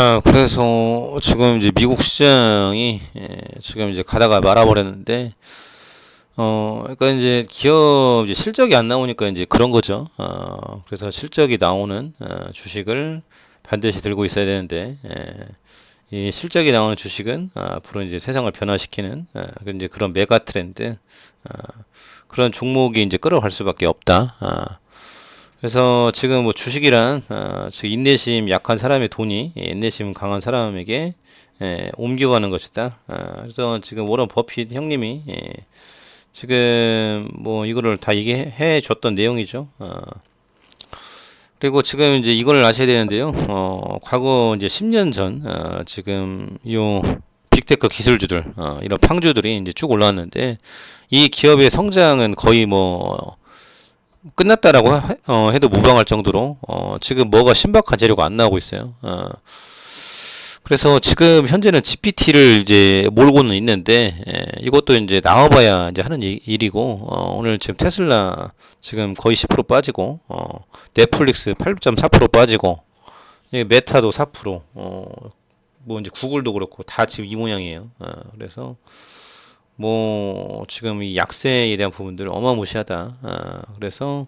자, 그래서 지금 이제 미국 시장이 예, 지금 이제 가다가 말아버렸는데, 어, 그러니까 이제 기업 이제 실적이 안 나오니까 이제 그런 거죠. 어, 그래서 실적이 나오는 어, 주식을 반드시 들고 있어야 되는데, 예, 이 실적이 나오는 주식은 어, 앞으로 이제 세상을 변화시키는 어, 그 이제 그런 메가 트렌드, 어, 그런 종목이 이제 끌어갈 수밖에 없다. 어, 그래서 지금 뭐 주식이란 어, 즉 인내심 약한 사람의 돈이 예, 인내심 강한 사람에게 예, 옮겨가는 것이다. 어, 그래서 지금 워런 버핏 형님이 예, 지금 뭐 이거를 다 얘기해 줬던 내용이죠. 어, 그리고 지금 이제 이걸 아셔야 되는데요. 어, 과거 이제 10년 전 어, 지금 요 빅테크 기술주들 어, 이런 팡주들이 이제 쭉 올라왔는데 이 기업의 성장은 거의 뭐 끝났다라고 하- 어, 해도 무방할 정도로 어, 지금 뭐가 신박한 재료가 안 나오고 있어요. 어, 그래서 지금 현재는 GPT를 이제 몰고는 있는데 예, 이것도 이제 나와봐야 이제 하는 일- 일이고 어, 오늘 지금 테슬라 지금 거의 10% 빠지고 어, 넷플릭스 8.4% 빠지고 예, 메타도 4%, 어, 뭐 이제 구글도 그렇고 다 지금 이 모양이에요. 어, 그래서 뭐 지금 이 약세에 대한 부분들 어마무시하다. 아, 그래서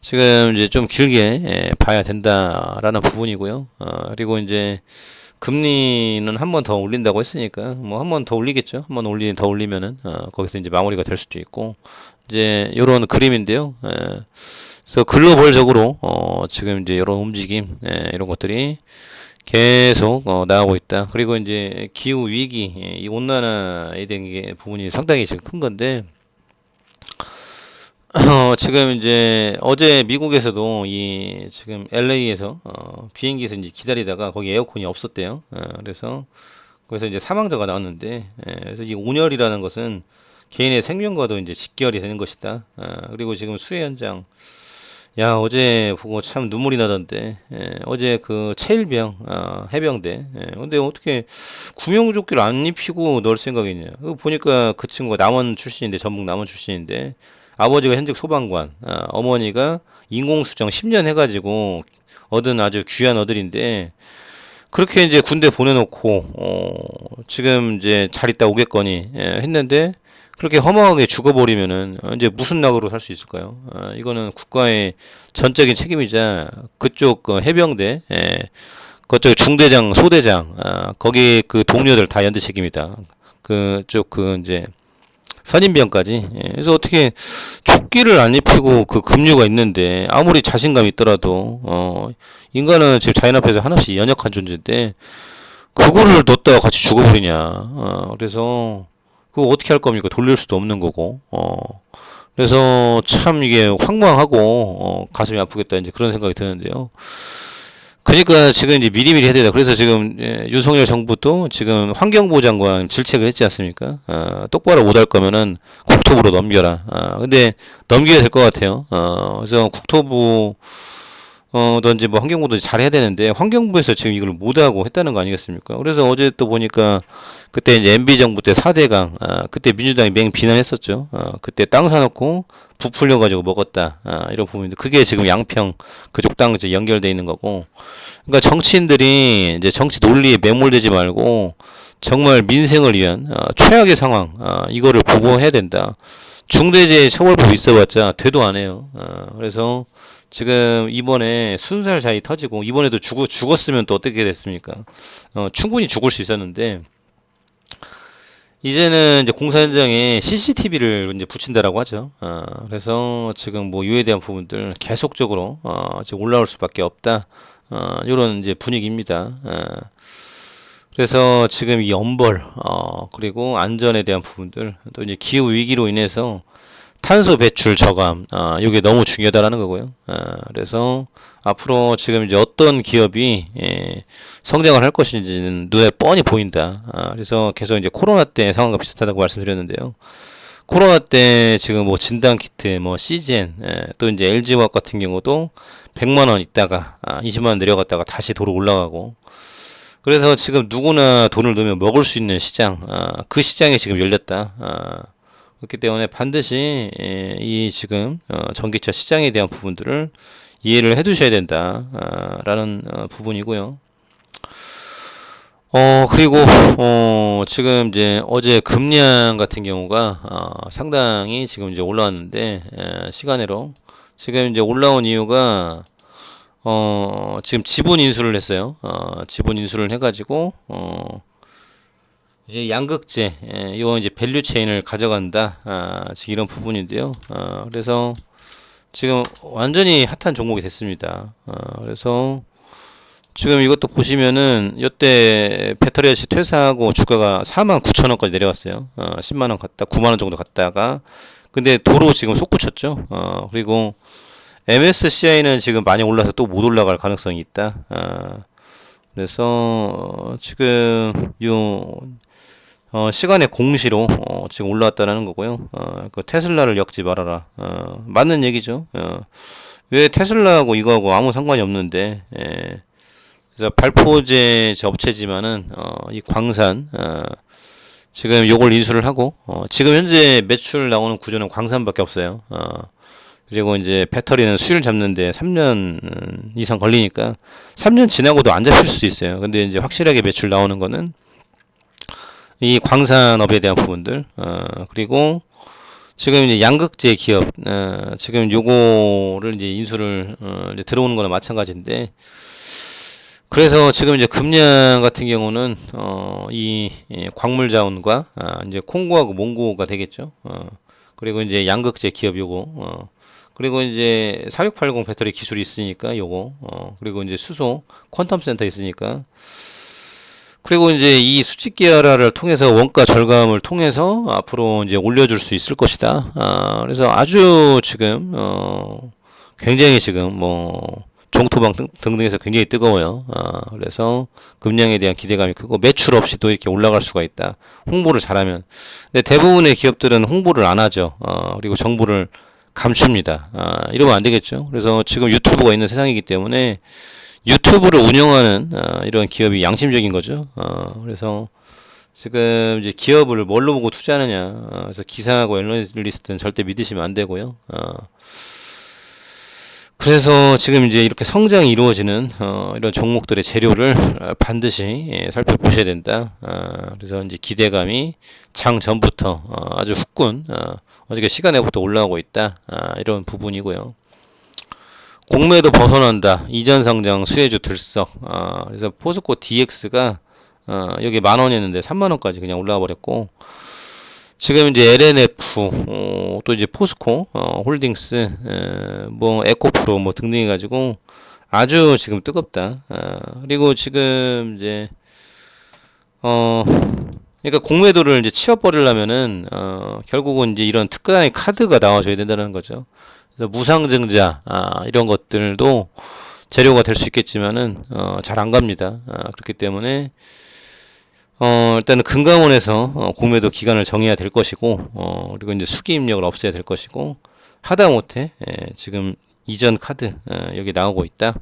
지금 이제 좀 길게 예, 봐야 된다라는 부분이고요. 아, 그리고 이제 금리는 한 번 더 올린다고 했으니까 뭐 한 번 더 올리겠죠. 한 번 올리 더 올리면은 어, 거기서 이제 마무리가 될 수도 있고 이제 요런 그림인데요. 예, 그래서 글로벌적으로 어, 지금 이제 이런 움직임 예, 이런 것들이 계속 어, 나오고 있다. 그리고 이제 기후 위기, 예, 이 온난화에 대한 게 부분이 상당히 지금 큰 건데, 어, 지금 이제 어제 미국에서도 이 지금 LA에서 어, 비행기에서 이제 기다리다가 거기 에어컨이 없었대요. 어, 그래서 거기서 이제 사망자가 나왔는데, 예, 그래서 이 온열이라는 것은 개인의 생명과도 이제 직결이 되는 것이다. 어, 그리고 지금 수해 현장 야 어제 보고 참 눈물이 나던데. 예, 어제 그 체일병 아, 해병대. 예, 근데 어떻게 구명조끼를 안 입히고 넣을 생각이냐. 그 보니까 그 친구가 남원 출신인데 전북 남원 출신인데 아버지가 현직 소방관 아, 어머니가 인공수정 10년 해가지고 얻은 아주 귀한 어들인데 그렇게 이제 군대 보내놓고 어, 지금 이제 잘 있다 오겠거니 예, 했는데 그렇게 허망하게 죽어버리면은 어, 이제 무슨 낙으로 살 수 있을까요? 어, 이거는 국가의 전적인 책임이자 그쪽 그 해병대, 예, 그쪽 중대장, 소대장, 아, 거기 그 동료들 다 연대 책임이다. 그쪽 그 이제 선임병까지. 예, 그래서 어떻게 조끼를 안 입히고 그 급류가 있는데 아무리 자신감 있더라도 어, 인간은 지금 자연 앞에서 하나씩 연약한 존재인데 그거를 넣었다가 같이 죽어버리냐. 어, 그래서 그거 어떻게 할 겁니까? 돌릴 수도 없는 거고. 어. 그래서 참 이게 황망하고 어, 가슴이 아프겠다 이제 그런 생각이 드는데요. 그러니까 지금 이제 미리미리 해야 되다. 그래서 지금 예, 윤석열 정부도 지금 환경부 장관 질책을 했지 않습니까? 어, 똑바로 못 할 거면은 국토부로 넘겨라. 어, 근데 넘겨야 될 것 같아요. 어, 그래서 국토부 어, 든지 뭐 환경부도 잘 해야 되는데 환경부에서 지금 이걸 못 하고 했다는 거 아니겠습니까? 그래서 어제 또 보니까 그때 이제 MB 정부 때 4대강 아, 그때 민주당이 맹 비난했었죠. 어, 그때 땅 사놓고 부풀려 가지고 먹었다. 아, 이런 부분인데 그게 지금 양평 그쪽 땅 이제 연결돼 있는 거고. 그러니까 정치인들이 이제 정치 논리에 매몰되지 말고 정말 민생을 위한 어, 최악의 상황 아, 이거를 보고해야 된다. 중대재해 처벌법 있어봤자 되도 안 해요. 어, 그래서 지금 이번에 순살 자이 터지고 이번에도 죽 죽었으면 또 어떻게 됐습니까? 어, 충분히 죽을 수 있었는데 이제는 이제 공사 현장에 CCTV를 이제 붙인다라고 하죠. 어, 그래서 지금 뭐 이에 대한 부분들 계속적으로 어, 지금 올라올 수밖에 없다. 어, 이런 이제 분위기입니다. 어, 그래서 지금 이 엄벌 어, 그리고 안전에 대한 부분들 또 이제 기후 위기로 인해서 탄소 배출 저감, 아, 이게 너무 중요하다라는 거고요. 아, 그래서 앞으로 지금 이제 어떤 기업이 예, 성장을 할 것인지는 눈에 뻔히 보인다. 아, 그래서 계속 이제 코로나 때 상황과 비슷하다고 말씀드렸는데요. 코로나 때 지금 뭐 진단 키트, 뭐 CGN, 예, 또 이제 LG화학 같은 경우도 100만 원 있다가 아, 20만 원 내려갔다가 다시 도로 올라가고. 그래서 지금 누구나 돈을 넣으면 먹을 수 있는 시장, 아, 그 시장이 지금 열렸다. 아, 그렇기 때문에 반드시 예, 이 지금 어, 전기차 시장에 대한 부분들을 이해를 해두셔야 된다라는 어, 부분이고요. 어, 그리고, 어, 지금 이제 어제 금량 같은 경우가, 어, 상당히 지금 이제 올라왔는데, 에, 시간으로. 지금 이제 올라온 이유가, 어, 지금 지분 인수를 했어요. 어, 지분 인수를 해가지고, 어, 이제 양극재, 예, 이거 이제 밸류 체인을 가져간다. 아, 이런 부분인데요. 어, 그래서 지금 완전히 핫한 종목이 됐습니다. 어, 그래서 지금 이것도 보시면은 이때 배터리 아저씨 퇴사하고 주가가 4만 9천 원까지 내려왔어요. 어, 10만 원 갔다 9만 원 정도 갔다가 근데 도로 지금 솟구쳤죠. 어, 그리고 MSCI는 지금 많이 올라서 또 못 올라갈 가능성이 있다. 어, 그래서 어, 지금 요 어, 시간의 공시로 어, 지금 올라왔다는 거고요. 어, 그 테슬라를 엮지 말아라. 어, 맞는 얘기죠. 어, 왜 테슬라하고 이거하고 아무 상관이 없는데, 예. 그래서 발포제 업체지만은 어, 이 광산 어, 지금 요걸 인수를 하고 어, 지금 현재 매출 나오는 구조는 광산밖에 없어요. 어, 그리고 이제 배터리는 수율 잡는데 3년 이상 걸리니까 3년 지나고도 안 잡힐 수도 있어요. 근데 이제 확실하게 매출 나오는 거는 이 광산업에 대한 부분들 어, 그리고 지금 이제 양극재 기업 어, 지금 요거를 이제 인수를 어, 이제 들어오는 거나 마찬가지인데 그래서 지금 이제 금량 같은 경우는 어, 이 예, 광물 자원과 아, 이제 콩고하고 몽고가 되겠죠. 어, 그리고 이제 양극재 기업 요거 어, 그리고 이제 4680 배터리 기술이 있으니까 요거 어, 그리고 이제 수소 퀀텀 센터 있으니까 그리고 이제 이 수직 계열화를 통해서 원가 절감을 통해서 앞으로 이제 올려줄 수 있을 것이다. 아, 그래서 아주 지금 어, 굉장히 지금 뭐 종토방 등, 등등해서 굉장히 뜨거워요. 아, 그래서 금량에 대한 기대감이 크고 매출 없이도 이렇게 올라갈 수가 있다. 홍보를 잘하면. 근데 대부분의 기업들은 홍보를 안 하죠. 어, 그리고 정보를 감춥니다. 아, 이러면 안 되겠죠. 그래서 지금 유튜브가 있는 세상이기 때문에 유튜브를 운영하는 어, 이런 기업이 양심적인 거죠. 어, 그래서 지금 이제 기업을 뭘로 보고 투자하느냐. 어, 그래서 기사하고 애널리스트는 절대 믿으시면 안 되고요. 어, 그래서 지금 이제 이렇게 성장이 이루어지는 어, 이런 종목들의 재료를 어, 반드시 예, 살펴보셔야 된다. 어, 그래서 이제 기대감이 장 전부터 어, 아주 후끈 어, 어저께 시간에부터 올라오고 있다. 아, 이런 부분이고요. 공매도 벗어난다. 이전 상장 수혜주 들썩. 아, 그래서 포스코 DX가 어, 여기 만 원이었는데 3만 원까지 그냥 올라와 버렸고 지금 이제 LNF 어, 또 이제 포스코 어, 홀딩스 에, 뭐 에코프로 뭐 등등 해가지고 아주 지금 뜨겁다. 아, 그리고 지금 이제 어 그러니까 공매도를 이제 치워버리려면은 어 결국은 이제 이런 특단의 카드가 나와줘야 된다는 거죠. 무상증자 아, 이런 것들도 재료가 될 수 있겠지만은 어, 잘 안 갑니다. 아, 그렇기 때문에 어, 일단은 금감원에서 어, 공매도 기간을 정해야 될 것이고 어, 그리고 이제 수기 입력을 없애야 될 것이고 하다못해 예, 지금 이전 카드 어, 여기 나오고 있다.